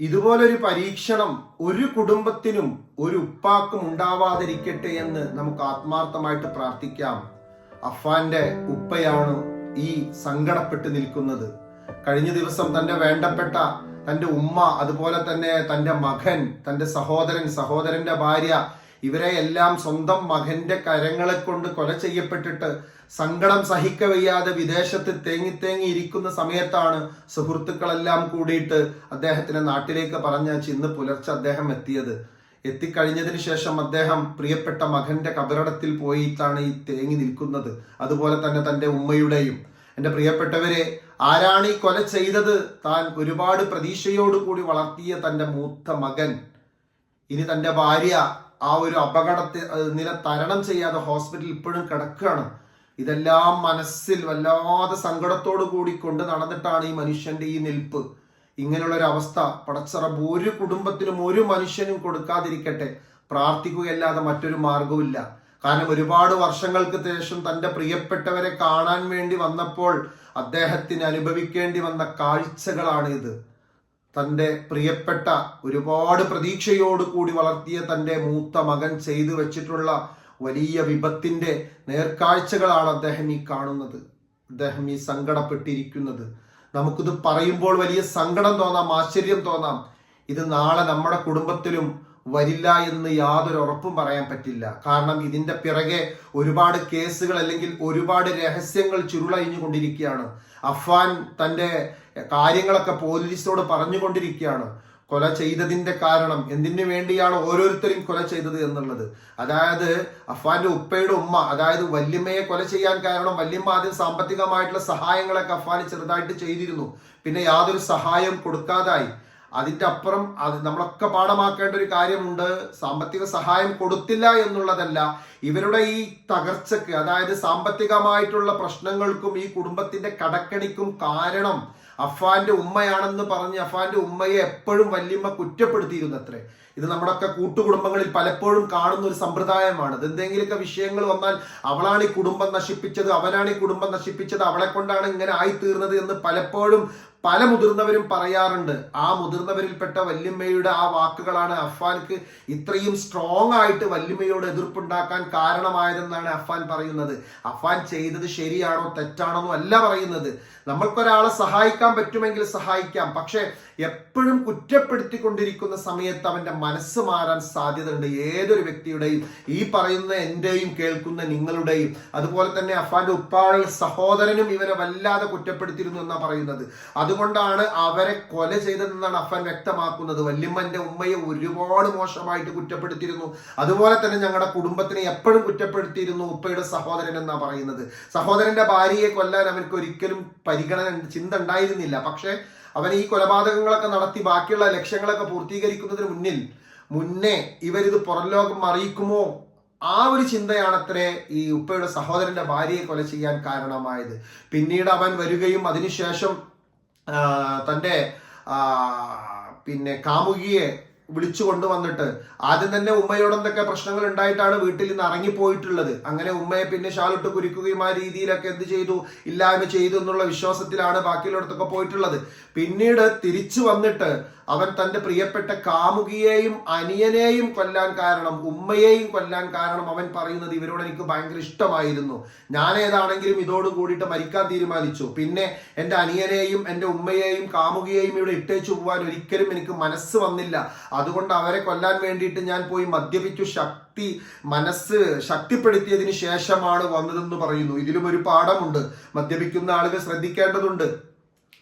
ഇതുപോലൊരു പരീക്ഷണം ഒരു കുടുംബത്തിനും ഒരു ഉപ്പാക്കും ഉണ്ടാവാതിരിക്കട്ടെ എന്ന് നമുക്ക് ആത്മാർത്ഥമായിട്ട് പ്രാർത്ഥിക്കാം. അഫാന്റെ ഉപ്പയാണ് ഈ സങ്കടപ്പെട്ട് നിൽക്കുന്നത്. കഴിഞ്ഞ ദിവസം തന്റെ വേണ്ടപ്പെട്ട തന്റെ ഉമ്മ അതുപോലെ തന്നെ തന്റെ മകൻ തന്റെ സഹോദരൻ സഹോദരന്റെ ഭാര്യ ഇവരെ എല്ലാം സ്വന്തം മകന്റെ കരങ്ങളെ കൊണ്ട് കൊല ചെയ്യപ്പെട്ടിട്ട് സങ്കടം സഹിക്കവയ്യാതെ വിദേശത്ത് തേങ്ങി തേങ്ങി ഇരിക്കുന്ന സമയത്താണ് സുഹൃത്തുക്കളെല്ലാം കൂടിയിട്ട് അദ്ദേഹത്തിന്റെ നാട്ടിലേക്ക് പറഞ്ഞയച്ച് ഇന്ന് പുലർച്ചെ അദ്ദേഹം എത്തിയത്. എത്തിക്കഴിഞ്ഞതിന് ശേഷം അദ്ദേഹം പ്രിയപ്പെട്ട മകന്റെ കബറടത്തിൽ പോയിട്ടാണ് ഈ തേങ്ങി നിൽക്കുന്നത്. അതുപോലെ തന്നെ തന്റെ ഉമ്മയുടെയും. എന്റെ പ്രിയപ്പെട്ടവരെ ആരാണ് ഈ കൊല ചെയ്തത്? താൻ ഒരുപാട് പ്രതീക്ഷയോടുകൂടി വളർത്തിയ തന്റെ മൂത്ത മകൻ. ഇനി തന്റെ ഭാര്യ ആ ഒരു അപകടത്തെ നില തരണം ചെയ്യാതെ ഹോസ്പിറ്റലിൽ ഇപ്പോഴും കിടക്കുകയാണ്. ഇതെല്ലാം മനസ്സിൽ വല്ലാതെ സങ്കടത്തോടു കൂടി കൊണ്ട് നടന്നിട്ടാണ് ഈ മനുഷ്യന്റെ ഈ നിൽപ്പ്. ഇങ്ങനെയുള്ള ഒരു അവസ്ഥ പടച്ചറബ് ഒരു കുടുംബത്തിനും ഒരു മനുഷ്യനും കൊടുക്കാതിരിക്കട്ടെ. പ്രാർത്ഥിക്കുകയല്ലാതെ മറ്റൊരു മാർഗവുമില്ല കാരണം ഒരുപാട് വർഷങ്ങൾക്ക് ശേഷം തന്റെ പ്രിയപ്പെട്ടവരെ കാണാൻ വേണ്ടി വന്നപ്പോൾ അദ്ദേഹത്തിന് അനുഭവിക്കേണ്ടി വന്ന കാഴ്ചകളാണ് ഇത് തന്റെ പ്രിയപ്പെട്ട ഒരുപാട് പ്രതീക്ഷയോട് കൂടി വളർത്തിയ തന്റെ മൂത്ത മകൻ ചെയ്തു വെച്ചിട്ടുള്ള വലിയ വിപത്തിന്റെ നേർക്കാഴ്ചകളാണ് അദ്ദേഹം ഈ കാണുന്നത്. അദ്ദേഹം ഈ സങ്കടപ്പെട്ടിരിക്കുന്നത്. നമുക്കിത് പറയുമ്പോൾ വലിയ സങ്കടം തോന്നാം ആശ്ചര്യം തോന്നാം. ഇത് നാളെ നമ്മുടെ കുടുംബത്തിലും വരില്ല എന്ന് യാതൊരു ഉറപ്പും പറയാൻ പറ്റില്ല. കാരണം ഇതിന്റെ പിറകെ ഒരുപാട് കേസുകൾ അല്ലെങ്കിൽ ഒരുപാട് രഹസ്യങ്ങൾ ചുരുളഴിഞ്ഞുകൊണ്ടിരിക്കുകയാണ്. അഫ്വാൻ തന്റെ കാര്യങ്ങളൊക്കെ പോലീസിനോട് പറഞ്ഞുകൊണ്ടിരിക്കുകയാണ്. കൊല ചെയ്തതിന്റെ കാരണം എന്തിനു വേണ്ടിയാണ് ഓരോരുത്തരും കൊല ചെയ്തത് എന്നുള്ളത്. അതായത് അഫ്വാന്റെ ഉപ്പയുടെ ഉമ്മ അതായത് വല്യമ്മയെ കൊല ചെയ്യാൻ കാരണം വല്യമ്മ ആദ്യം സാമ്പത്തികമായിട്ടുള്ള സഹായങ്ങളൊക്കെ അഫ്വാൻ ചെറുതായിട്ട് ചെയ്തിരുന്നു. പിന്നെ യാതൊരു സഹായം കൊടുക്കാതായി. അതിന്റെ അപ്പുറം അത് നമ്മളൊക്കെ പാഠമാക്കേണ്ട ഒരു കാര്യമുണ്ട്. സാമ്പത്തിക സഹായം കൊടുത്തില്ല എന്നുള്ളതല്ല. ഇവരുടെ ഈ തകർച്ചക്ക് അതായത് സാമ്പത്തികമായിട്ടുള്ള പ്രശ്നങ്ങൾക്കും ഈ കുടുംബത്തിന്റെ കടക്കണിക്കും കാരണം അഫാന്റെ ഉമ്മയാണെന്ന് പറഞ്ഞ് അഫാന്റെ ഉമ്മയെ എപ്പോഴും വല്യമ്മ കുറ്റപ്പെടുത്തിയിരുന്നു അത്രേ ഇത് നമ്മുടെയൊക്കെ കൂട്ടുകുടുംബങ്ങളിൽ പലപ്പോഴും കാണുന്ന ഒരു സമ്പ്രദായമാണ്. ഇത് എന്തെങ്കിലുമൊക്കെ വിഷയങ്ങൾ വന്നാൽ അവളാണ് ഈ കുടുംബം നശിപ്പിച്ചത് അവനാണ് ഈ കുടുംബം നശിപ്പിച്ചത് അവളെ കൊണ്ടാണ് ഇങ്ങനെ ആയിത്തീർന്നത് എന്ന് പലപ്പോഴും പല മുതിർന്നവരും പറയാറുണ്ട് ആ മുതിർന്നവരിൽപ്പെട്ട വല്യമ്മയുടെ ആ വാക്കുകളാണ് അഫ്ഫാൻക്ക് ഇത്രയും സ്ട്രോങ് ആയിട്ട് വല്യമ്മയോട് എതിർപ്പുണ്ടാക്കാൻ കാരണമായതെന്നാണ് അഫ്ഫാൻ പറയുന്നത്. അഫ്ഫാൻ ചെയ്തത് ശരിയാണോ തെറ്റാണോ അല്ല പറയുന്നത്. നമ്മൾക്കൊരാളെ സഹായിക്കാൻ പറ്റുമെങ്കിൽ സഹായിക്കാം പക്ഷെ എപ്പോഴും കുറ്റപ്പെടുത്തിക്കൊണ്ടിരിക്കുന്ന സമയത്ത് അവന്റെ മനസ്സ് മാറാൻ സാധ്യതയുണ്ട്. ഏതൊരു വ്യക്തിയുടെയും ഈ പറയുന്ന എന്റെയും കേൾക്കുന്ന നിങ്ങളുടെയും അതുപോലെ തന്നെ അഫാന്റെ ഉപ്പാളി സഹോദരനും ഇവനെ വല്ലാതെ കുറ്റപ്പെടുത്തിയിരുന്നു എന്നാ പറയുന്നത്. അതുകൊണ്ടാണ് അവരെ കൊല ചെയ്തതെന്നാണ് അഫൻ വ്യക്തമാക്കുന്നത്. വല്യമ്മന്റെ ഉമ്മയെ ഒരുപാട് മോശമായിട്ട് കുറ്റപ്പെടുത്തിയിരുന്നു. അതുപോലെ തന്നെ ഞങ്ങളുടെ കുടുംബത്തിനെ എപ്പോഴും കുറ്റപ്പെടുത്തിയിരുന്നു ഉപ്പയുടെ സഹോദരൻ എന്നാ പറയുന്നത്. സഹോദരന്റെ ഭാര്യയെ കൊല്ലാൻ അവർക്ക് ഒരിക്കലും പരിഗണന ചിന്ത ഉണ്ടായിരുന്നില്ല. പക്ഷേ അവൻ ഈ കൊലപാതകങ്ങളൊക്കെ നടത്തി ബാക്കിയുള്ള ലക്ഷ്യങ്ങളൊക്കെ പൂർത്തീകരിക്കുന്നതിന് മുന്നിൽ മുന്നേ ഇവരിത് പുറം ലോകം അറിയിക്കുമോ? ആ ഒരു ചിന്തയാണത്രേ ഈ ഉപ്പയുടെ സഹോദരന്റെ ഭാര്യയെ കൊല ചെയ്യാൻ കാരണമായത്. പിന്നീട് അവൻ വരികയും അതിനുശേഷം ആ, പിന്നെ കാമുകിയെ വിളിച്ചു കൊണ്ടുവന്നിട്ട് ആദ്യം തന്നെ ഉമ്മയോട് എന്തൊക്കെ പ്രശ്നങ്ങൾ ഉണ്ടായിട്ടാണ് വീട്ടിൽ നിന്ന് ഇറങ്ങിപ്പോയിട്ടുള്ളത്? അങ്ങനെ ഉമ്മയെ പിന്നെ ഷാലിട്ട് കുരിക്കുകയും ആ രീതിയിലൊക്കെ എന്ത് ചെയ്തു? ഇല്ലായ്മ ചെയ്തു എന്നുള്ള വിശ്വാസത്തിലാണ് ബാക്കിയുള്ളിടത്തൊക്കെ പോയിട്ടുള്ളത്. പിന്നീട് തിരിച്ചു വന്നിട്ട് അവൻ തന്റെ പ്രിയപ്പെട്ട കാമുകിയെയും അനിയനെയും കൊല്ലാൻ കാരണം ഉമ്മയെയും കൊല്ലാൻ കാരണം അവൻ പറയുന്നത് ഇവരോട് എനിക്ക് ഭയങ്കര ഇഷ്ടമായിരുന്നു. ഞാൻ ഏതാണെങ്കിലും ഇതോട് കൂടിയിട്ട് മരിക്കാൻ തീരുമാനിച്ചു. പിന്നെ എന്റെ അനിയനെയും എന്റെ ഉമ്മയെയും കാമുകിയെയും ഇവിടെ ഇട്ടേച്ചു പോകാൻ ഒരിക്കലും എനിക്ക് മനസ്സ് വന്നില്ല. അതുകൊണ്ട് അവരെ കൊല്ലാൻ വേണ്ടിയിട്ട് ഞാൻ പോയി മദ്യപിച്ചു. ശക്തി മനസ്സ് ശക്തിപ്പെടുത്തിയതിന് ശേഷമാണ് വന്നതെന്ന് പറയുന്നു. ഇതിലും ഒരു പാഠമുണ്ട്. മദ്യപിക്കുന്ന ആളുകൾ ശ്രദ്ധിക്കേണ്ടതുണ്ട്.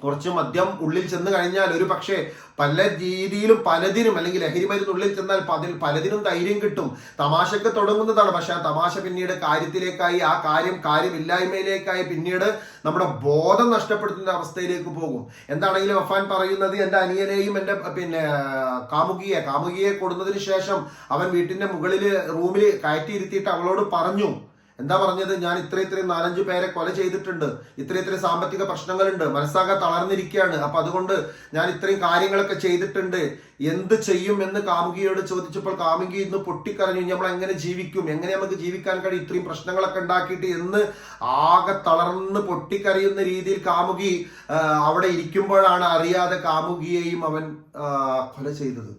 കുറച്ച് മദ്യം ഉള്ളിൽ ചെന്ന് കഴിഞ്ഞാൽ ഒരു പക്ഷേ പല രീതിയിലും പലതിനും അല്ലെങ്കിൽ ലഹരി മരുന്ന് ഉള്ളിൽ ചെന്നാൽ അതിൽ പലതിനും ധൈര്യം കിട്ടും. തമാശക്ക് തുടങ്ങുന്നതാണ്. പക്ഷെ ആ തമാശ പിന്നീട് കാര്യത്തിലേക്കായി ആ കാര്യം കാര്യമില്ലായ്മയിലേക്കായി പിന്നീട് നമ്മുടെ ബോധം നഷ്ടപ്പെടുത്തുന്ന അവസ്ഥയിലേക്ക് പോകും. എന്താണെങ്കിലും അഫാൻ പറയുന്നത് എന്റെ അനിയനെയും എന്റെ പിന്നെ കാമുകിയെ കാമുകിയെ കൊടുന്നതിന് ശേഷം അവൻ വീട്ടിന്റെ മുകളിൽ റൂമിൽ കയറ്റിയിരുത്തിയിട്ട് അവളോട് പറഞ്ഞു എന്താ പറഞ്ഞത്? ഞാൻ ഇത്ര ഇത്രയും നാലഞ്ച് പേരെ കൊല ചെയ്തിട്ടുണ്ട്. ഇത്ര ഇത്രയും സാമ്പത്തിക പ്രശ്നങ്ങളുണ്ട്. മനസ്സാകെ തളർന്നിരിക്കുകയാണ്. അപ്പൊ അതുകൊണ്ട് ഞാൻ ഇത്രയും കാര്യങ്ങളൊക്കെ ചെയ്തിട്ടുണ്ട്. എന്ത് ചെയ്യും എന്ന് കാമുകിയോട് ചോദിച്ചപ്പോൾ കാമുകി ഇന്ന് പൊട്ടിക്കരഞ്ഞു. നമ്മൾ എങ്ങനെ ജീവിക്കും? എങ്ങനെ നമുക്ക് ജീവിക്കാൻ കഴിയും? ഇത്രയും പ്രശ്നങ്ങളൊക്കെ ഉണ്ടാക്കിയിട്ട് എന്ന് ആകെ തളർന്ന് പൊട്ടിക്കരയുന്ന രീതിയിൽ കാമുകി അവിടെ ഇരിക്കുമ്പോഴാണ് അറിയാതെ കാമുകിയെയും അവൻ കൊല ചെയ്തത്.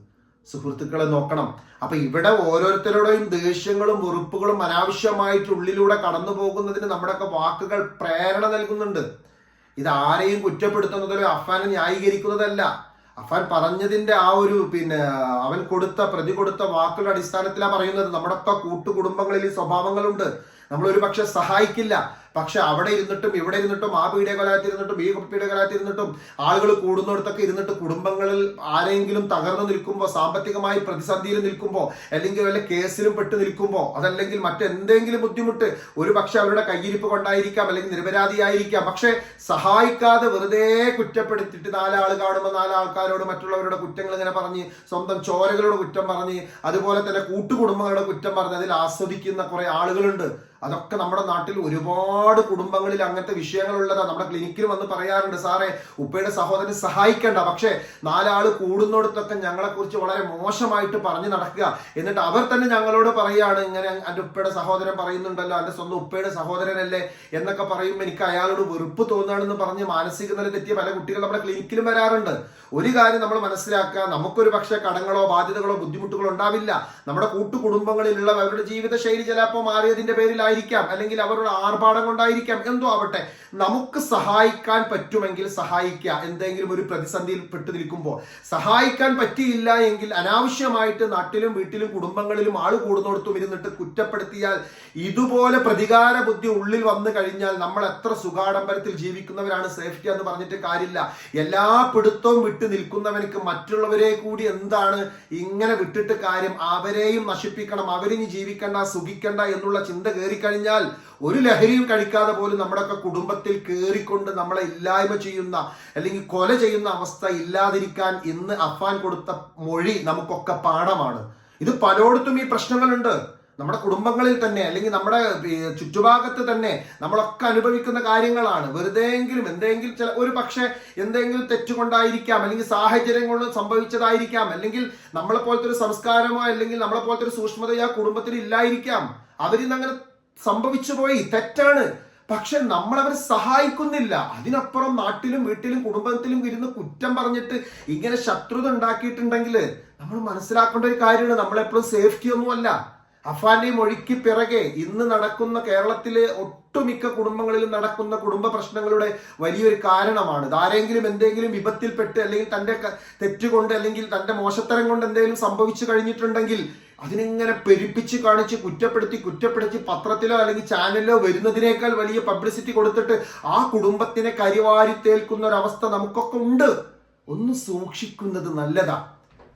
സുഹൃത്തുക്കളെ നോക്കണം. അപ്പൊ ഇവിടെ ഓരോരുത്തരുടെയും ദേഷ്യങ്ങളും വെറുപ്പുകളും അനാവശ്യമായിട്ട് ഉള്ളിലൂടെ കടന്നു പോകുന്നതിന് നമ്മുടെയൊക്കെ വാക്കുകൾ പ്രേരണ നൽകുന്നുണ്ട്. ഇത് ആരെയും കുറ്റപ്പെടുത്തുന്നതോ അഫാനെ ന്യായീകരിക്കുന്നതല്ല. അഫാൻ പറഞ്ഞതിന്റെ ആ ഒരു പിന്നെ അവൻ കൊടുത്ത പ്രതി കൊടുത്ത വാക്കുകളുടെ അടിസ്ഥാനത്തിലാണ് പറയുന്നത്. നമ്മുടെയൊക്കെ കൂട്ടുകുടുംബങ്ങളിൽ ഈ സ്വഭാവങ്ങളുണ്ട്. നമ്മൾ ഒരു പക്ഷെ സഹായിക്കില്ല. പക്ഷെ അവിടെ ഇരുന്നിട്ടും ഇവിടെ ഇരുന്നിട്ടും ആ പീഡിയ കൊലയത്തിരുന്നിട്ടും ഈ പീഡിയ കൊലയത്തിരുന്നിട്ടും ആളുകൾ കൂടുന്നിടത്തൊക്കെ ഇരുന്നിട്ട് കുടുംബങ്ങളിൽ ആരെങ്കിലും തകർന്നു നിൽക്കുമ്പോൾ സാമ്പത്തികമായി പ്രതിസന്ധിയിൽ നിൽക്കുമ്പോൾ അല്ലെങ്കിൽ വല്ല കേസിലും പെട്ട് നിൽക്കുമ്പോൾ അതല്ലെങ്കിൽ മറ്റെന്തെങ്കിലും ബുദ്ധിമുട്ട് ഒരു പക്ഷെ അവരുടെ കയ്യിരിപ്പ് കൊണ്ടായിരിക്കാം അല്ലെങ്കിൽ നിരപരാധിയായിരിക്കാം. പക്ഷെ സഹായിക്കാതെ വെറുതെ കുറ്റപ്പെടുത്തിയിട്ട് നാലാൾ കാണുമ്പോൾ നാലാൾക്കാരോട് മറ്റുള്ളവരുടെ കുറ്റങ്ങൾ ഇങ്ങനെ പറഞ്ഞ് സ്വന്തം ചോരകളുടെ കുറ്റം പറഞ്ഞ് അതുപോലെ തന്നെ കൂട്ടുകുടുംബങ്ങളുടെ കുറ്റം പറഞ്ഞ് അതിൽ ആസ്വദിക്കുന്ന കുറെ ആളുകളുണ്ട്. അതൊക്കെ നമ്മുടെ നാട്ടിൽ ഒരുപാട് കുടുംബങ്ങളിൽ അങ്ങനത്തെ വിഷയങ്ങളുള്ളതാ നമ്മുടെ ക്ലിനിക്കിൽ വന്ന് പറയാറുണ്ട് സാറേ ഉപ്പയുടെ സഹോദരൻ സഹായിക്കേണ്ട. പക്ഷേ നാലാൾ കൂടുന്നിടത്തൊക്കെ ഞങ്ങളെ കുറിച്ച് വളരെ മോശമായിട്ട് പറഞ്ഞു നടക്കുക. എന്നിട്ട് അവർ തന്നെ ഞങ്ങളോട് പറയുകയാണ് ഇങ്ങനെ എന്റെ ഉപ്പയുടെ സഹോദരൻ പറയുന്നുണ്ടല്ലോ എന്റെ സ്വന്തം ഉപ്പയുടെ സഹോദരനല്ലേ? എന്നൊക്കെ പറയുമ്പോൾ എനിക്ക് അയാളോട് വെറുപ്പ് തോന്നുകയാണെന്ന് പറഞ്ഞ് മാനസിക നില തെറ്റിയ പല കുട്ടികൾ നമ്മുടെ ക്ലിനിക്കിലും വരാറുണ്ട്. ഒരു കാര്യം നമ്മൾ മനസ്സിലാക്കുക നമുക്കൊരു പക്ഷേ കടങ്ങളോ ബാധ്യതകളോ ബുദ്ധിമുട്ടുകളോ ഉണ്ടാവില്ല. നമ്മുടെ കൂട്ടുകുടുംബങ്ങളിലുള്ള അവരുടെ ജീവിതശൈലി ചിലപ്പോൾ മാറിയതിന്റെ പേരിലായിരിക്കാം. അല്ലെങ്കിൽ അവരുടെ ആർഭാടം കൊണ്ടായിരിക്കാം എന്തോ ആവട്ടെ. നമുക്ക് സഹായിക്കാൻ പറ്റുമെങ്കിൽ സഹായിക്കുക. എന്തെങ്കിലും ഒരു പ്രതിസന്ധിയിൽ പെട്ടു നിൽക്കുമ്പോൾ. സഹായിക്കാൻ പറ്റിയില്ല എങ്കിൽ അനാവശ്യമായിട്ട് നാട്ടിലും വീട്ടിലും കുടുംബങ്ങളിലും ആൾ കൂടുന്നിടത്തും ഇരുന്നിട്ട് കുറ്റപ്പെടുത്തിയാൽ ഇതുപോലെ പ്രതികാര ബുദ്ധി ഉള്ളിൽ വന്നു കഴിഞ്ഞാൽ നമ്മൾ എത്ര സുഖാഡംബരത്തിൽ ജീവിക്കുന്നവരാണ് സേഫ്റ്റി എന്ന് പറഞ്ഞിട്ട് കാര്യമില്ല. എല്ലാ പിടുത്തവും വിട്ടു നിൽക്കുന്നവനക്ക് മറ്റുള്ളവരെ കൂടി എന്താണ് ഇങ്ങനെ വിട്ടിട്ട് കാര്യം? അവരെയും നശിപ്പിക്കണം. അവരിനി ജീവിക്കണ്ട സുഖിക്കണ്ട എന്നുള്ള ചിന്ത കയറി കഴിഞ്ഞാൽ ഒരു ലഹരിയും കഴിക്കാതെ പോലും നമ്മുടെയൊക്കെ കുടുംബത്തിൽ കയറിക്കൊണ്ട് നമ്മളെ ഇല്ലായ്മ ചെയ്യുന്ന അല്ലെങ്കിൽ കൊല ചെയ്യുന്ന അവസ്ഥ ഇല്ലാതിരിക്കാൻ ഇന്ന് അഫാൻ കൊടുത്ത മൊഴി നമുക്കൊക്കെ പാഠമാണ്. ഇത് പലയിടത്തും ഈ പ്രശ്നങ്ങളുണ്ട്. നമ്മുടെ കുടുംബങ്ങളിൽ തന്നെ അല്ലെങ്കിൽ നമ്മുടെ ചുറ്റുഭാഗത്ത് തന്നെ നമ്മളൊക്കെ അനുഭവിക്കുന്ന കാര്യങ്ങളാണ്. വെറുതെ എങ്കിലും എന്തെങ്കിലും ചില ഒരു പക്ഷേ എന്തെങ്കിലും തെറ്റുകൊണ്ടായിരിക്കാം അല്ലെങ്കിൽ സാഹചര്യം കൊണ്ട് സംഭവിച്ചതായിരിക്കാം അല്ലെങ്കിൽ നമ്മളെ പോലത്തെ ഒരു സംസ്കാരമോ അല്ലെങ്കിൽ നമ്മളെ പോലത്തെ ഒരു സൂക്ഷ്മതയോ കുടുംബത്തിൽ ഇല്ലായിരിക്കാം. അവരിന്ന് അങ്ങനെ സംഭവിച്ചു പോയി തെറ്റാണ്. പക്ഷെ നമ്മൾ അവരെ സഹായിക്കുന്നില്ല. അതിനപ്പുറം നാട്ടിലും വീട്ടിലും കുടുംബത്തിലും ഇരുന്ന് കുറ്റം പറഞ്ഞിട്ട് ഇങ്ങനെ ശത്രുത ഉണ്ടാക്കിയിട്ടുണ്ടെങ്കിൽ നമ്മൾ മനസ്സിലാക്കേണ്ട ഒരു കാര്യമാണ്. നമ്മളെപ്പോഴും സേഫ്റ്റി ഒന്നുമല്ല അഫാന്റെ മൊഴിക്ക് പിറകെ ഇന്ന് നടക്കുന്ന കേരളത്തിലെ ഒട്ടുമിക്ക കുടുംബങ്ങളിലും നടക്കുന്ന കുടുംബ പ്രശ്നങ്ങളുടെ വലിയൊരു കാരണമാണ്. ഇതാരെങ്കിലും എന്തെങ്കിലും വിപത്തിൽപ്പെട്ട് അല്ലെങ്കിൽ തന്റെ ക- തെറ്റുകൊണ്ട് അല്ലെങ്കിൽ തന്റെ മോശത്തരം കൊണ്ട് എന്തെങ്കിലും സംഭവിച്ചു കഴിഞ്ഞിട്ടുണ്ടെങ്കിൽ അതിനിങ്ങനെ പെരുപ്പിച്ച് കാണിച്ച് കുറ്റപ്പെടുത്തി കുറ്റപ്പെടുത്തി പത്രത്തിലോ അല്ലെങ്കിൽ ചാനലിലോ വരുന്നതിനേക്കാൾ വലിയ പബ്ലിസിറ്റി കൊടുത്തിട്ട് ആ കുടുംബത്തിനെ കരിവാരി തേൽക്കുന്ന ഒരവസ്ഥ നമുക്കൊക്കെ ഉണ്ട്. ഒന്ന് സൂക്ഷിക്കുന്നത് നല്ലതാ.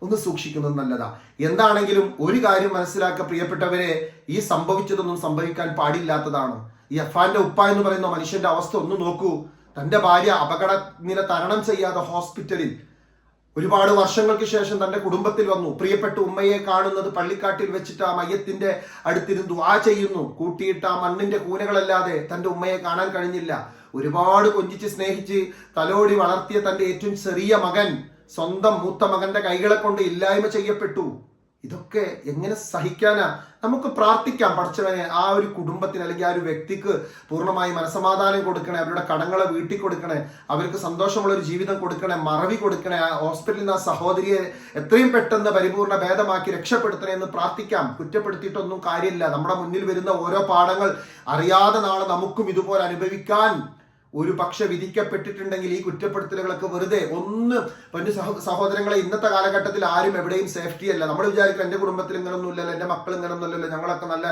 ഒന്ന് സൂക്ഷിക്കുന്നത് നല്ലതാ. എന്താണെങ്കിലും ഒരു കാര്യം മനസ്സിലാക്കുക പ്രിയപ്പെട്ടവരെ ഈ സംഭവിച്ചതൊന്നും സംഭവിക്കാൻ പാടില്ലാത്തതാണ്. ഈ അഫാന്റെ ഉപ്പ എന്ന് പറയുന്ന മനുഷ്യന്റെ അവസ്ഥ ഒന്ന് നോക്കൂ. തന്റെ ഭാര്യ അപകട നില തരണം ചെയ്യാതെ ഹോസ്പിറ്റലിൽ ഒരുപാട് വർഷങ്ങൾക്ക് ശേഷം തന്റെ കുടുംബത്തിൽ വന്നു. പ്രിയപ്പെട്ട ഉമ്മയെ കാണുന്നത് പള്ളിക്കാട്ടിൽ വെച്ചിട്ട് ആ മയ്യത്തിന്റെ അടുത്തിരുന്നു. ആ ചെയ്യുന്നു. കൂട്ടിയിട്ട് ആ മണ്ണിന്റെ കൂനകളല്ലാതെ തന്റെ ഉമ്മയെ കാണാൻ കഴിഞ്ഞില്ല. ഒരുപാട് കൊഞ്ചിച്ച് സ്നേഹിച്ച് തലോടി വളർത്തിയ തന്റെ ഏറ്റവും ചെറിയ മകൻ സ്വന്തം മൂത്ത മകന്റെ കൈകളെ കൊണ്ട് ഇല്ലായ്മ ചെയ്യപ്പെട്ടു. ഇതൊക്കെ എങ്ങനെ സഹിക്കാനാ? നമുക്ക് പ്രാർത്ഥിക്കാം പഠിച്ചവനെ ആ ഒരു കുടുംബത്തിന് അല്ലെങ്കിൽ ആ ഒരു വ്യക്തിക്ക് പൂർണമായി മനസമാധാനം കൊടുക്കണേ അവരുടെ കടങ്ങളെ വീട്ടിൽ കൊടുക്കണേ അവർക്ക് സന്തോഷമുള്ള ഒരു ജീവിതം കൊടുക്കണേ മറവി കൊടുക്കണേ ആ ഹോസ്പിറ്റലിൽ നിന്ന് ആ സഹോദരിയെ എത്രയും പെട്ടെന്ന് പരിപൂർണ ഭേദമാക്കി രക്ഷപ്പെടുത്തണേ എന്ന് പ്രാർത്ഥിക്കാം. കുറ്റപ്പെടുത്തിയിട്ടൊന്നും കാര്യമില്ല. നമ്മുടെ മുന്നിൽ വരുന്ന ഓരോ പാഠങ്ങൾ അറിയാതെ നാളെ നമുക്കും ഇതുപോലെ അനുഭവിക്കാൻ ഒരു പക്ഷെ വിധിക്കപ്പെട്ടിട്ടുണ്ടെങ്കിൽ ഈ കുറ്റപ്പെടുത്തലുകളൊക്കെ വെറുതെ ഒന്ന് പൊന്നു സഹോദരങ്ങളെ ഇന്നത്തെ കാലഘട്ടത്തിൽ ആരും എവിടെയും സേഫ്റ്റി അല്ല. നമ്മൾ വിചാരിക്കും എന്റെ കുടുംബത്തിൽ ഇങ്ങനൊന്നും ഇല്ലല്ലോ എന്റെ മക്കൾ ഇങ്ങനൊന്നും ഇല്ലല്ലോ ഞങ്ങളൊക്കെ നല്ല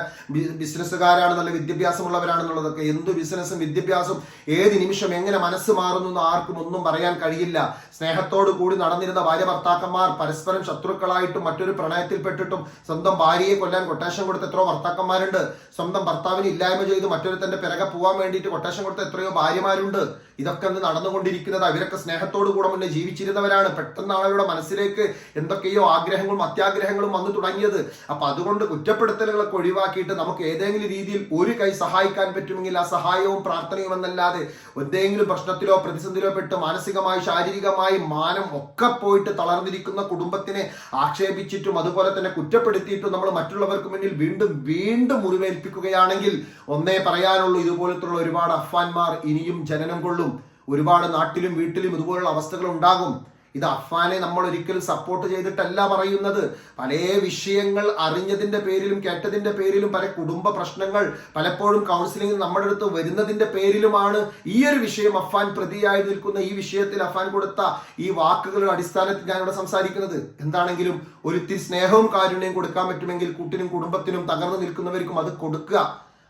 ബിസിനസ്സുകാരാണ് നല്ല വിദ്യാഭ്യാസമുള്ളവരാണെന്നുള്ളതൊക്കെ. എന്ത് ബിസിനസ്സും വിദ്യാഭ്യാസം ഏത് നിമിഷം എങ്ങനെ മനസ്സ് മാറുന്നു എന്ന് ആർക്കും ഒന്നും പറയാൻ കഴിയില്ല. സ്നേഹത്തോടു കൂടി നടന്നിരുന്ന ഭാര്യ ഭർത്താക്കന്മാർ പരസ്പരം ശത്രുക്കളായിട്ടും മറ്റൊരു പ്രണയത്തിൽപ്പെട്ടിട്ടും സ്വന്തം ഭാര്യയെ കൊല്ലാൻ കൊട്ടേഷൻ കൊടുത്ത എത്രയോ ഭർത്താക്കന്മാരുണ്ട്. സ്വന്തം ഭർത്താവിന് ഇല്ലായ്മ ചെയ്ത് മറ്റൊരു തന്റെ പിറകെ പോകാൻ വേണ്ടിയിട്ട് കൊട്ടേഷൻ കൊടുത്ത എത്രയോ ഭാര്യമാരുണ്ട് ഇതൊക്കെ അന്ന് നടന്നുകൊണ്ടിരിക്കുന്നത് അവരൊക്കെ സ്നേഹത്തോടു കൂടെ മുന്നേ ജീവിച്ചിരുന്നവരാണ്. പെട്ടെന്നാണ് അവരുടെ മനസ്സിലേക്ക് എന്തൊക്കെയോ ആഗ്രഹങ്ങളും അത്യാഗ്രഹങ്ങളും വന്നു തുടങ്ങിയത്. അപ്പൊ അതുകൊണ്ട് കുറ്റപ്പെടുത്തലുകളൊക്കെ ഒഴിവാക്കിയിട്ട് നമുക്ക് ഏതെങ്കിലും രീതിയിൽ ഒരു കൈ സഹായിക്കാൻ പറ്റുമെങ്കിൽ ആ സഹായവും പ്രാർത്ഥനയും എന്നല്ലാതെ എന്തെങ്കിലും പ്രശ്നത്തിലോ പ്രതിസന്ധിയിലോ പെട്ട് മാനസികമായി ശാരീരികമായി മാനം ഒക്കെ പോയിട്ട് തളർന്നിരിക്കുന്ന കുടുംബത്തിനെ ആക്ഷേപിച്ചിട്ടും അതുപോലെ തന്നെ കുറ്റപ്പെടുത്തിയിട്ടും നമ്മൾ മറ്റുള്ളവർക്ക് മുന്നിൽ വീണ്ടും വീണ്ടും മുറിവേൽപ്പിക്കുകയാണെങ്കിൽ ഒന്നേ പറയാനുള്ളൂ ഇതുപോലത്തുള്ള ഒരുപാട് അഫ്വാൻമാർ ഇനിയും ജനനം കൊള്ളും. ഒരുപാട് നാട്ടിലും വീട്ടിലും ഇതുപോലുള്ള അവസ്ഥകൾ ഉണ്ടാകും. ഇത് അഫ്ഫാനെ നമ്മൾ ഒരിക്കലും സപ്പോർട്ട് ചെയ്തിട്ടല്ല പറയുന്നത്. പല വിഷയങ്ങൾ അറിഞ്ഞതിന്റെ പേരിലും കേട്ടതിന്റെ പേരിലും പല കുടുംബ പ്രശ്നങ്ങൾ പലപ്പോഴും കൗൺസിലിംഗ് നമ്മുടെ അടുത്ത് വരുന്നതിന്റെ പേരിലുമാണ് ഈ ഒരു വിഷയം അഫ്ഫാൻ പ്രതിയായി നിൽക്കുന്ന ഈ വിഷയത്തിൽ അഫ്ഫാൻ കൊടുത്ത ഈ വാക്കുകളുടെ അടിസ്ഥാനത്തിൽ ഞാൻ ഇവിടെ സംസാരിക്കുന്നത്. എന്താണെങ്കിലും ഒരിത്തിരി സ്നേഹവും കാരുണ്യവും കൊടുക്കാൻ പറ്റുമെങ്കിൽ കൂട്ടിനും കുടുംബത്തിനും തകർന്നു നിൽക്കുന്നവർക്കും അത് കൊടുക്കുക.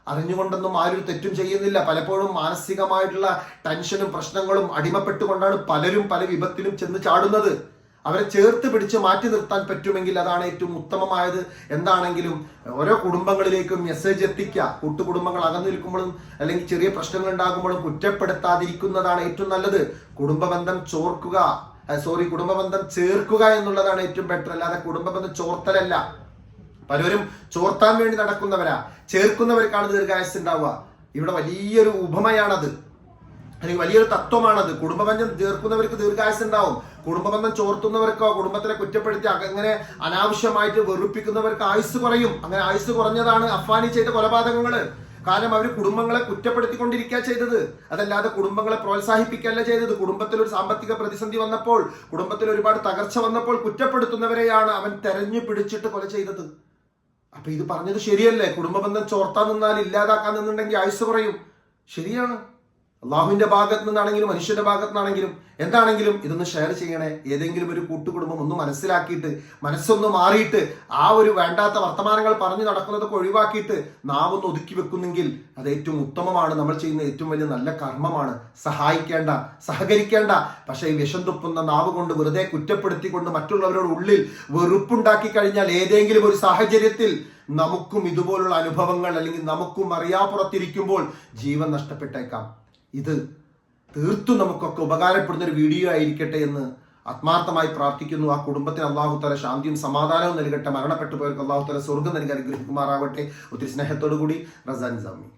അറിഞ്ഞുകൊണ്ടൊന്നും ആരും തെറ്റും ചെയ്യുന്നില്ല. പലപ്പോഴും മാനസികമായിട്ടുള്ള ടെൻഷനും പ്രശ്നങ്ങളും അടിമപ്പെട്ടുകൊണ്ടാണ് പലരും പല വിപത്തിലും ചെന്ന് ചാടുന്നത്. അവരെ ചേർത്ത് പിടിച്ച് മാറ്റി നിർത്താൻ പറ്റുമെങ്കിൽ അതാണ് ഏറ്റവും ഉത്തമമായത്. എന്താണെങ്കിലും ഓരോ കുടുംബങ്ങളിലേക്കും മെസ്സേജ് എത്തിക്കുക. കൂട്ടുകുടുംബങ്ങൾ അകന്നു നിൽക്കുമ്പോഴും അല്ലെങ്കിൽ ചെറിയ പ്രശ്നങ്ങൾ ഉണ്ടാകുമ്പോഴും കുറ്റപ്പെടുത്താതിരിക്കുന്നതാണ് ഏറ്റവും നല്ലത്. കുടുംബബന്ധം ചോർക്കുക. സോറി കുടുംബബന്ധം ചേർക്കുക എന്നുള്ളതാണ് ഏറ്റവും ബെറ്റർ അല്ലാതെ കുടുംബബന്ധം ചോർത്തലല്ല. പലരും ചോർത്താൻ വേണ്ടി നടക്കുന്നവരാ ചേർക്കുന്നവർക്കാണ് ദീർഘായുസ് ഉണ്ടാവുക. ഇവിടെ വലിയൊരു ഉപമയാണത്. അല്ലെങ്കിൽ വലിയൊരു തത്വമാണത്. കുടുംബബന്ധം തീർക്കുന്നവർക്ക് ദീർഘായുസ് ഉണ്ടാവും. കുടുംബബന്ധം ചോർത്തുന്നവർക്കോ കുടുംബത്തിനെ കുറ്റപ്പെടുത്തി അങ്ങനെ അനാവശ്യമായിട്ട് വെറുപ്പിക്കുന്നവർക്ക് ആയുസ് കുറയും. അങ്ങനെ ആയുസ് കുറഞ്ഞതാണ് അഫ്വാനി ചെയ്ത കൊലപാതകങ്ങൾ കാരണം അവർ കുടുംബങ്ങളെ കുറ്റപ്പെടുത്തിക്കൊണ്ടിരിക്കുക ചെയ്തത്. അതല്ലാതെ കുടുംബങ്ങളെ പ്രോത്സാഹിപ്പിക്കുകയല്ല ചെയ്തത്. കുടുംബത്തിൽ ഒരു സാമ്പത്തിക പ്രതിസന്ധി വന്നപ്പോൾ കുടുംബത്തിൽ ഒരുപാട് തകർച്ച വന്നപ്പോൾ കുറ്റപ്പെടുത്തുന്നവരെയാണ് അവൻ തെരഞ്ഞു പിടിച്ചിട്ട് കൊല ചെയ്തത്. അപ്പൊ ഇത് പറഞ്ഞത് ശരിയല്ലേ? കുടുംബ ബന്ധം ചോർത്താൻ നിന്നാൽ ഇല്ലാതാക്കാൻ നിന്നുണ്ടെങ്കിൽ ആയുസ് പറയും ശരിയാണ്. അള്ളാഹുവിന്റെ ഭാഗത്ത് നിന്നാണെങ്കിലും മനുഷ്യന്റെ ഭാഗത്ത് നിന്നാണെങ്കിലും എന്താണെങ്കിലും ഇതൊന്ന് ഷെയർ ചെയ്യണേ. ഏതെങ്കിലും ഒരു കൂട്ടുകുടുംബം ഒന്ന് മനസ്സിലാക്കിയിട്ട് മനസ്സൊന്ന് മാറിയിട്ട് ആ ഒരു വേണ്ടാത്ത വർത്തമാനങ്ങൾ പറഞ്ഞു നടക്കുന്നതൊക്കെ ഒഴിവാക്കിയിട്ട് നാവൊന്ന് ഒതുക്കി വെക്കുന്നെങ്കിൽ അത് ഏറ്റവും ഉത്തമമാണ്. നമ്മൾ ചെയ്യുന്ന ഏറ്റവും വലിയ നല്ല കർമ്മമാണ്. സഹായിക്കേണ്ട സഹകരിക്കേണ്ട. പക്ഷേ ഈ വിഷം തുപ്പുന്ന നാവ് കൊണ്ട് വെറുതെ കുറ്റപ്പെടുത്തിക്കൊണ്ട് മറ്റുള്ളവരുടെ ഉള്ളിൽ വെറുപ്പുണ്ടാക്കി കഴിഞ്ഞാൽ ഏതെങ്കിലും ഒരു സാഹചര്യത്തിൽ നമുക്കും ഇതുപോലുള്ള അനുഭവങ്ങൾ അല്ലെങ്കിൽ നമുക്കും അറിയാപ്പുറത്തിരിക്കുമ്പോൾ ജീവൻ നഷ്ടപ്പെട്ടേക്കാം. ഇത് തീർത്തും നമുക്കൊക്കെ ഉപകാരപ്പെടുന്ന ഒരു വീഡിയോ ആയിരിക്കട്ടെ എന്ന് ആത്മാർത്ഥമായി പ്രാർത്ഥിക്കുന്നു. ആ കുടുംബത്തിന് അള്ളാഹു തല ശാന്തിയും സമാധാനവും നൽകട്ടെ. മരണപ്പെട്ടു പോയവർക്ക് അള്ളാഹു തല സ്വർഗം നൽകി അനുഗ്രഹിക്കുമാറാവട്ടെ. ഒത്തിരി സ്നേഹത്തോടു കൂടി റസാൻ സാമി